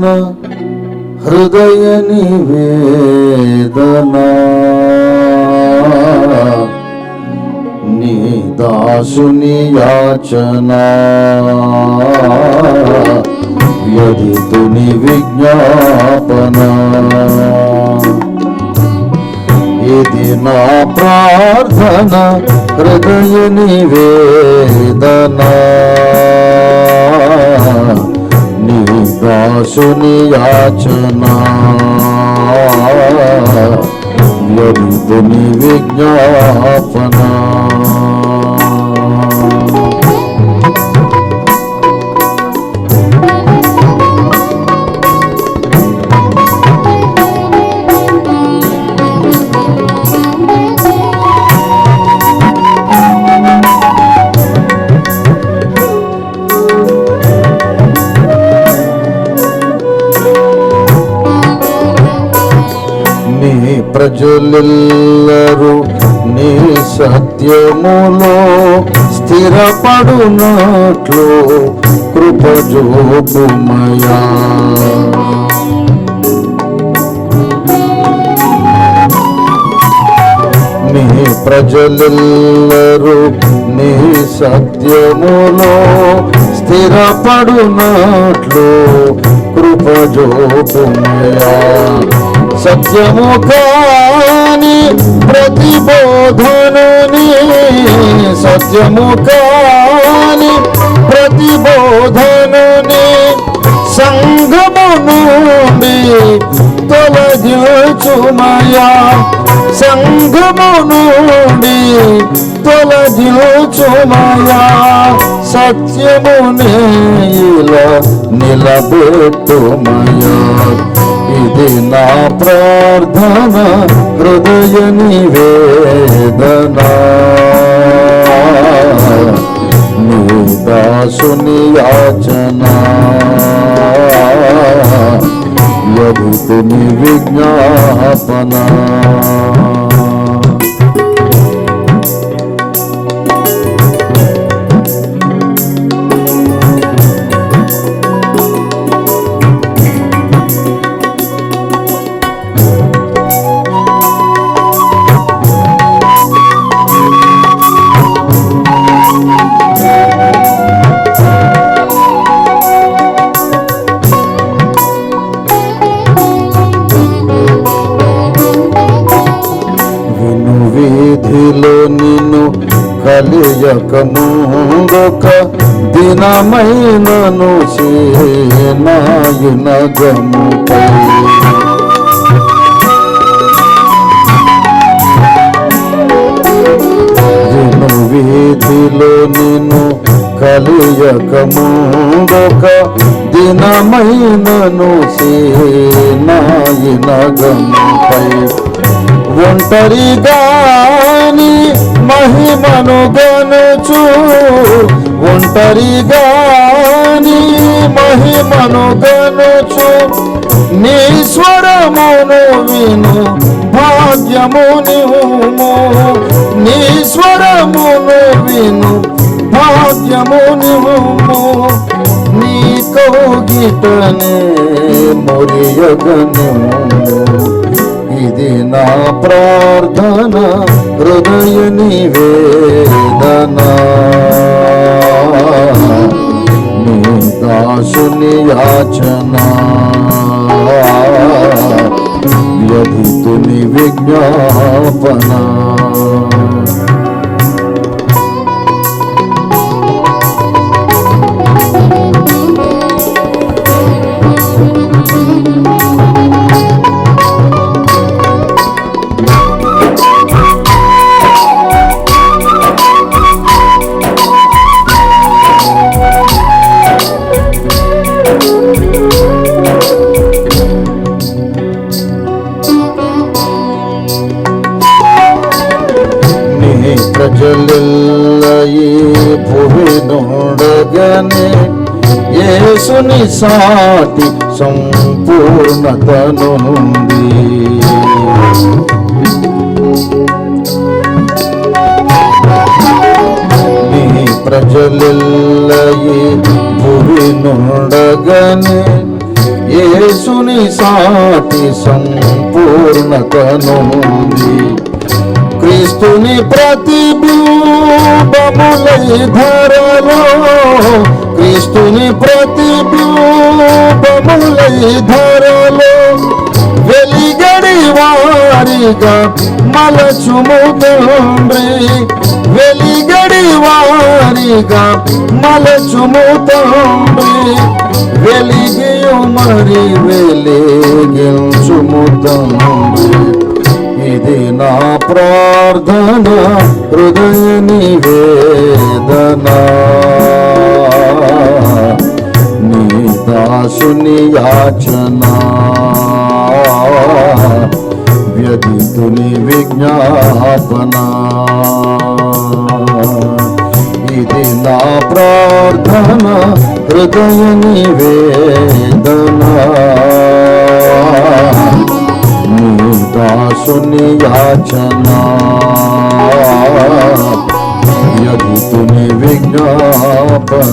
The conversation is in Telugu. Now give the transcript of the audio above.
ప్రార్థన హృదయ నివేదన. నీ దాసుని యాచన వ్యధితుని విజ్ఞాపన. ఇది నా ప్రార్థన హృదయ నివేదనా. దాసుని యాచన. వ్యధితుని విజ్ఞాపన. ప్రజలెల్లరూ నీ సత్యములో స్థిరపడునట్లు కృపజోపుమయా నీ ప్రజలెల్లరూ నీ సత్యములో స్థిరపడునట్లు కృపజోపుమయా సత్యము కాని ప్రతిబోధనని సత్యము కాని ప్రతిబోధనని సంఘము నుండి తొలగించుమయా. సంఘము నుండి తొలగించుమయా. సత్యమునే ఇలా నిలబెట్టుమయా ఇది నా ప్రార్థన హృదయ నివేదన నీ దాసుని యాచన. యదుతుని విజ్ఞాపన. వీధిలో నిన్ను కలియక ముందొక దినమైనను సేనాయున వీధిలో నిన్ను కలియక ముందొక దినమైనను సేనాయున ఒంటరిగా నీ మహిమను గనుచు ఒంటరిగాని మహిమను గనుచు నీ స్వరమును విను భాగ్యము నివుము. నీ స్వరమును విను భాగ్యము నివుము. నీ కౌగిటనే మొరియగనిము నా ప్రార్థన హృదయ నివేదన. నీ దాసుని యాచన. వ్యధితుని విజ్ఞాపన. ప్రజలెల్ల ఈ భూమి నుండగానే యేసుని సాటి సంపూర్ణత నుండి. నీ ప్రజలెల్ల ఈ భూమి నుండగనే యేసుని సాటి సంపూర్ణతనుంది క్రీస్తుని ప్రతిబింబములై ధరలో క్రీస్తుని ప్రతిబింబములై ధరలో వెలిగడి వారిగా మలచుము తండ్రి. వెలిగడి వారిగా మలచుము తండ్రి. వెలిగియు మరి వెలిగించుము తండ్రి. ఇది నా ప్రార్థన హృదయ నివేదన. నీ దాసుని యాచన వ్యధితుని విజ్ఞాపన. ఇది నా ప్రార్థన హృదయ నివేదన. దాసుని యాచన యదితుని విజ్ఞాపన